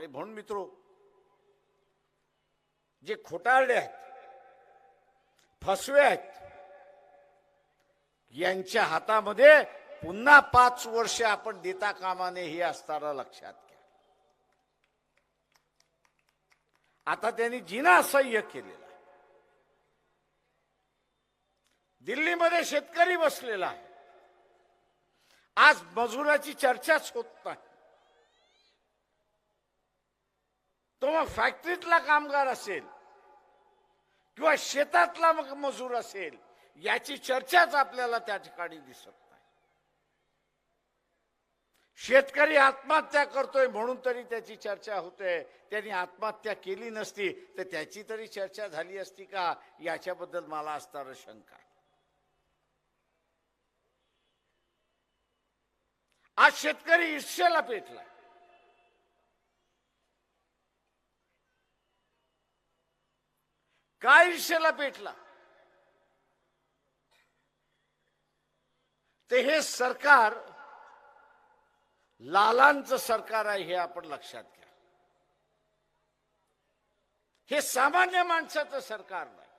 आणि म्हणून मित्रो जे खोटारडे आहेत फसवे आहेत यांच्या हातामध्ये पुन्हा पाच वर्ष आपण देता कामाने हे असताना लक्षात घ्या. आता त्यांनी जिना सह्य केलेला दिल्लीमध्ये शेतकरी बसलेला आहे. आज मजुराची चर्चाच होत नाही. तो मग फॅक्टरीतला कामगार असेल किंवा शेतातला मग मजूर असेल याची चर्चाच आपल्याला त्या ठिकाणी दिसत नाही. शेतकरी आत्महत्या करतोय म्हणून तरी त्याची चर्चा होते त्यांनी आत्महत्या केली नसती तर त्याची तरी चर्चा झाली असती का? याच्याबद्दल मला असणार शंका आज शेतकरी ईर्ष्याला पेटला काय ईर्ष्येला पेटला. ते हे सरकार लालांचं सरकार आहे हे आपण लक्षात घ्या. हे सामान्य माणसाचं सरकार नाही.